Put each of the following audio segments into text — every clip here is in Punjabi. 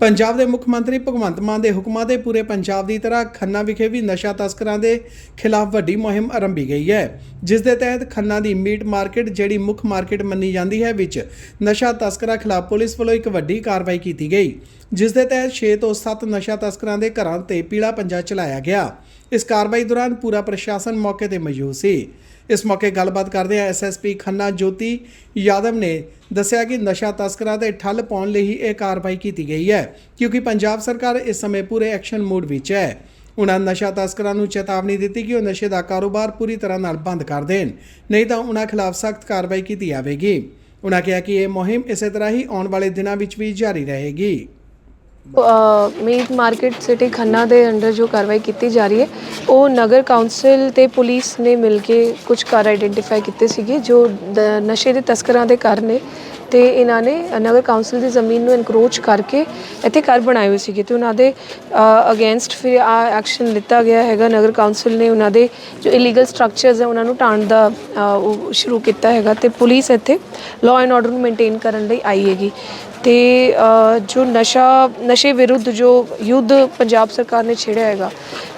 ਪੰਜਾਬ ਦੇ ਮੁੱਖ ਮੰਤਰੀ ਭਗਵੰਤ ਮਾਨ ਦੇ ਹੁਕਮਾਂ ਦੇ ਪੂਰੇ ਪੰਜਾਬ ਦੀ ਤਰ੍ਹਾਂ ਖੰਨਾ ਵਿਖੇ ਵੀ ਨਸ਼ਾ ਤਸਕਰਾਂ ਦੇ ਖਿਲਾਫ ਵੱਡੀ ਮੁਹਿੰਮ ਆਰੰਭੀ ਗਈ ਹੈ। ਜਿਸ ਦੇ ਤਹਿਤ ਖੰਨਾ ਦੀ ਮੀਟ ਮਾਰਕੀਟ, ਜਿਹੜੀ ਮੁੱਖ ਮਾਰਕੀਟ ਮੰਨੀ ਜਾਂਦੀ ਹੈ, ਵਿੱਚ ਨਸ਼ਾ ਤਸਕਰਾਂ ਖਿਲਾਫ ਪੁਲਿਸ ਵੱਲੋਂ ਇੱਕ ਵੱਡੀ ਕਾਰਵਾਈ ਕੀਤੀ ਗਈ। ਜਿਸ ਦੇ ਤਹਿਤ 6 ਤੋਂ 7 ਨਸ਼ਾ ਤਸਕਰਾਂ ਦੇ ਘਰਾਂ ਤੇ ਪੀਲਾ ਪੰਜਾ ਚਲਾਇਆ ਗਿਆ। ਇਸ ਕਾਰਵਾਈ ਦੌਰਾਨ ਪੂਰਾ ਪ੍ਰਸ਼ਾਸਨ ਮੌਕੇ ਤੇ ਮੌਜੂਦ ਸੀ। ਇਸ ਮੌਕੇ ਗੱਲਬਾਤ ਕਰਦੇ ਆ ਐਸਐਸਪੀ ਖੰਨਾ ਜੋਤੀ ਯਾਦਵ ਨੇ ਦੱਸਿਆ ਕਿ ਨਸ਼ਾ ਤਸਕਰਾਂ ਤੇ ਠੱਲ ਪਾਉਣ ਲਈ ਹੀ ਇਹ ਕਾਰਵਾਈ ਕੀਤੀ ਗਈ ਹੈ, ਕਿਉਂਕਿ ਪੰਜਾਬ ਸਰਕਾਰ ਇਸ ਸਮੇਂ ਪੂਰੇ ਐਕਸ਼ਨ ਮੋਡ ਵਿੱਚ ਹੈ। ਉਹਨਾਂ ਨਸ਼ਾ ਤਸਕਰਾਂ ਨੂੰ ਚੇਤਾਵਨੀ ਦਿੱਤੀ ਕਿ ਉਹ ਨਸ਼ੇ ਦਾ ਕਾਰੋਬਾਰ ਪੂਰੀ ਤਰ੍ਹਾਂ ਨਾਲ ਬੰਦ ਕਰ ਦੇਣ, ਨਹੀਂ ਤਾਂ ਉਹਨਾਂ ਖਿਲਾਫ ਸਖਤ ਕਾਰਵਾਈ ਕੀਤੀ ਜਾਵੇਗੀ। ਉਹਨਾਂ ਕਿਹਾ ਕਿ ਇਹ ਮੁਹਿੰਮ ਇਸੇ ਤਰ੍ਹਾਂ ਹੀ ਆਉਣ ਵਾਲੇ ਦਿਨਾਂ ਵਿੱਚ ਵੀ ਜਾਰੀ ਰਹੇਗੀ। ਮੀਟ ਮਾਰਕੀਟ ਸਿਟੀ ਖੰਨਾ ਦੇ ਅੰਡਰ ਜੋ ਕਾਰਵਾਈ ਕੀਤੀ ਜਾ ਰਹੀ ਹੈ, ਉਹ ਨਗਰ ਕਾਉਂਸਲ ਤੇ ਪੁਲਿਸ ਨੇ ਮਿਲ ਕੇ ਕੁਝ ਘਰ ਆਈਡੈਂਟੀਫਾਈ ਕੀਤੇ ਸੀਗੇ, ਜੋ ਦ- ਨਸ਼ੇ ਦੇ ਤਸਕਰਾਂ ਦੇ ਘਰ ਨੇ। ਤੇ ਇਹਨਾਂ ਨੇ ਨਗਰ ਕਾਉਂਸਲ ਦੀ ਜ਼ਮੀਨ ਨੂੰ ਇਨਕਰੋਚ ਕਰਕੇ ਇੱਥੇ ਘਰ ਬਣਾਏ ਹੋਏ ਸੀਗੇ ਤੇ ਉਹਨਾਂ ਦੇ ਅਗੇਂਸਟ ਫਿਰ ਆ ਐਕਸ਼ਨ ਲਿੱਤਾ ਗਿਆ ਹੈਗਾ। ਨਗਰ ਕਾਉਂਸਲ ਨੇ ਉਹਨਾਂ ਦੇ ਜੋ ਇਲੀਗਲ ਸਟਰਕਚਰਸ ਹੈ ਉਹਨਾਂ ਨੂੰ ਢਾਣ ਦਾ ਅ, ਉਹ ਸ਼ੁਰੂ ਕੀਤਾ ਹੈਗਾ ਤੇ ਪੁਲਿਸ ਇੱਥੇ ਲਾਅ ਐਂਡ ਆਰਡਰ ਨੂੰ ਮੇਨਟੇਨ ਕਰਨ ਲਈ ਆਈ ਹੈਗੀ। ਤੇ ਅ, ਜੋ ਨਸ਼ਾ ਨਸ਼ੇ ਵਿਰੁੱਧ ਜੋ ਯੁੱਧ ਪੰਜਾਬ ਸਰਕਾਰ ਨੇ ਛੇੜਿਆ ਹੈਗਾ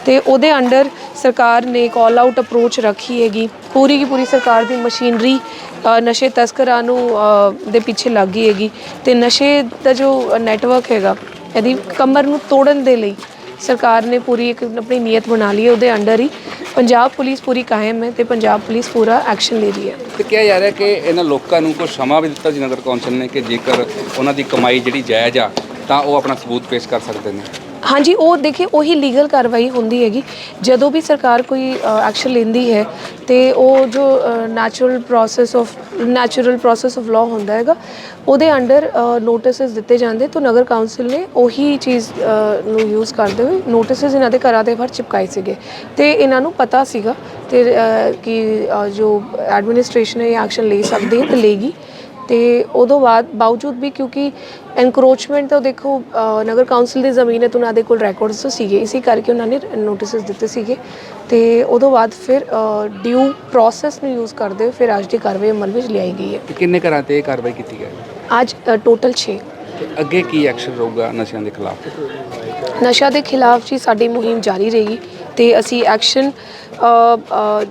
ਤੇ ਉਹਦੇ ਅੰਡਰ ਸਰਕਾਰ ਨੇ ਕਾਲ ਆਊਟ ਅਪਰੋਚ ਰੱਖੀ ਹੈਗੀ। ਪੂਰੀ ਕੀ ਪੂਰੀ ਸਰਕਾਰ ਦੀ ਮਸ਼ੀਨਰੀ ਅ, ਨਸ਼ੇ ਤਸਕਰਾਂ ਨੂੰ ਅ, ਦੇ ਪਿੱਛੇ ਲੱਗ ਗਈ ਹੈਗੀ ਤੇ ਨਸ਼ੇ ਦਾ ਜੋ ਨੈਟਵਰਕ ਹੈਗਾ, ਇਹਦੀ ਕਮਰ ਨੂੰ ਤੋੜਨ ਦੇ ਲਈ ਸਰਕਾਰ ਨੇ ਪੂਰੀ ਇੱਕ ਆਪਣੀ ਨੀਅਤ ਬਣਾ ਲਈ ਹੈ, ਉਹਦੇ ਅੰਡਰ ਹੀ ਪੰਜਾਬ ਪੁਲਿਸ ਪੂਰੀ ਕਾਇਮ ਹੈ ਤੇ ਪੰਜਾਬ ਪੁਲਿਸ ਪੂਰਾ ਐਕਸ਼ਨ ਲੈ ਰਹੀ ਹੈ। ਤੇ ਕਿਹਾ ਜਾ ਰਿਹਾ ਕਿ ਇਹਨਾਂ ਲੋਕਾਂ ਨੂੰ ਕੋਈ ਸਮਾਂ ਵੀ ਦਿੱਤਾ ਜੀ ਨਗਰ ਕੌਂਸਲ ਨੇ ਕਿ ਜੇਕਰ ਉਹਨਾਂ ਦੀ ਕਮਾਈ ਜਿਹੜੀ ਜਾਇਜ਼ ਆ, ਤਾਂ ਉਹ ਆਪਣਾ ਸਬੂਤ ਪੇਸ਼ ਕਰ ਸਕਦੇ ਨੇ। ਹਾਂਜੀ, ਉਹ ਦੇਖੇ, ਉਹੀ ਲੀਗਲ ਕਾਰਵਾਈ ਹੁੰਦੀ ਹੈਗੀ। ਜਦੋਂ ਵੀ ਸਰਕਾਰ ਕੋਈ ਐਕਸ਼ਨ ਲੈਂਦੀ ਹੈ, ਤੇ ਉਹ ਜੋ natural process of natural process of law ਹੁੰਦਾ ਹੈਗਾ, ਉਹਦੇ ਅੰਡਰ ਨੋਟਿਸਸ ਦਿੱਤੇ ਜਾਂਦੇ, ਤੋਂ ਨਗਰ ਕਾਉਂਸਲ ਨੇ ਉਹੀ ਚੀਜ਼ ਨੂੰ ਯੂਜ਼ ਕਰਦੇ ਹੋਏ ਨੋਟਿਸਸ ਇਹਨਾਂ ਦੇ ਘਰਾਂ ਦੇ ਬਾਹਰ ਚਿਪਕਾਏ ਸੀਗੇ। ਤੇ ਇਹਨਾਂ ਨੂੰ ਪਤਾ ਸੀਗਾ, ਤੇ ਕਿ ਜੋ ਐਡਮਿਨਿਸਟ੍ਰੇਸ਼ਨ ਇਹ ਐਕਸ਼ਨ ਲੈ ਸਕਦੀ ਹੈ ਤੇ ਲੇਗੀ ਤੇ ਉਦੋਂ ਬਾਅਦ ਬਾਵਜੂਦ ਵੀ ਕਿਉਂਕਿ ਐਨਕਰੋਚਮੈਂਟ ਤਾਂ ਦੇਖੋ ਨਗਰ ਕਾਉਂਸਲ ਦੀ ਜ਼ਮੀਨ ਹੈ ਤਾਂ ਉਹਨਾਂ ਦੇ ਕੋਲ ਰੈਕੋਰਡਸ ਸੀਗੇ ਇਸੇ ਕਰਕੇ ਉਹਨਾਂ ਨੇ ਨੋਟਿਸਸ ਦਿੱਤੇ ਸੀਗੇ। ਤੇ ਉਦੋਂ ਬਾਅਦ ਫਿਰ ਡਿਊ ਪ੍ਰੋਸੈਸ ਨੂੰ ਯੂਜ਼ ਕਰਦੇ ਹੋਏ ਫਿਰ ਅੱਜ ਦੀ ਕਾਰਵਾਈ ਅਮਲ ਵਿੱਚ ਲਿਆਈ ਗਈ ਹੈ। ਕਿੰਨੇ ਘਰਾਂ ਤੇ ਇਹ ਕਾਰਵਾਈ ਕੀਤੀ ਗਈ? ਅੱਜ ਟੋਟਲ 6 ਤੇ ਅੱਗੇ ਕੀ ਐਕਸ਼ਨ ਰਹੂਗਾ ਨਸ਼ਿਆਂ ਦੇ ਖਿਲਾਫ? ਨਸ਼ਾ ਦੇ ਖਿਲਾਫ ਜੀ ਸਾਡੀ ਮੁਹਿੰਮ ਜਾਰੀ ਰਹੇਗੀ। ਤੇ ਅਸੀਂ ਐਕਸ਼ਨ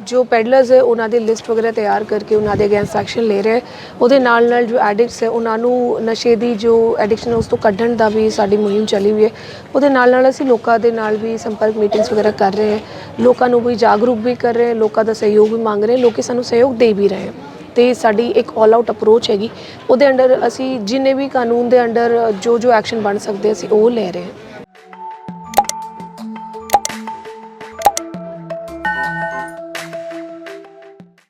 ਜੋ ਪੈਡਲਰਸ ਹੈ, ਉਹਨਾਂ ਦੀ ਲਿਸਟ ਵਗੈਰਾ ਤਿਆਰ ਕਰਕੇ ਉਹਨਾਂ ਦੇ ਅਗੇਂਸਟ ਐਕਸ਼ਨ ਲੈ ਰਹੇ ਉਹਦੇ ਨਾਲ ਨਾਲ ਜੋ ਐਡਿਕਟਸ ਹੈ, ਉਹਨਾਂ ਨੂੰ ਨਸ਼ੇ ਦੀ ਜੋ ਐਡਿਕਸ਼ਨ ਉਸ ਤੋਂ ਕੱਢਣ ਦਾ ਵੀ ਸਾਡੀ ਮੁਹਿੰਮ ਚੱਲੀ ਹੋਈ ਹੈ। ਉਹਦੇ ਨਾਲ ਨਾਲ ਅਸੀਂ ਲੋਕਾਂ ਦੇ ਨਾਲ ਵੀ ਸੰਪਰਕ ਮੀਟਿੰਗਸ ਵਗੈਰਾ ਕਰ ਰਹੇ ਹਾਂ। ਲੋਕਾਂ ਨੂੰ ਵੀ ਜਾਗਰੂਕ ਵੀ ਕਰ ਰਹੇ ਲੋਕਾਂ ਦਾ ਸਹਿਯੋਗ ਵੀ ਮੰਗ ਰਹੇ ਹਾਂ, ਲੋਕੀ ਸਾਨੂੰ ਸਹਿਯੋਗ ਦੇ ਵੀ ਰਹੇ ਹੈ। ਤੇ ਸਾਡੀ ਇੱਕ ਆਲ ਆਊਟ ਅਪਰੋਚ ਹੈਗੀ। ਉਹਦੇ ਅੰਡਰ ਅਸੀਂ ਜਿੰਨੇ ਵੀ ਕਾਨੂੰਨ ਦੇ ਅੰਡਰ ਜੋ ਜੋ ਐਕਸ਼ਨ ਬਣ ਸਕਦੇ, ਅਸੀਂ ਉਹ ਲੈ ਰਹੇ ਹਾਂ।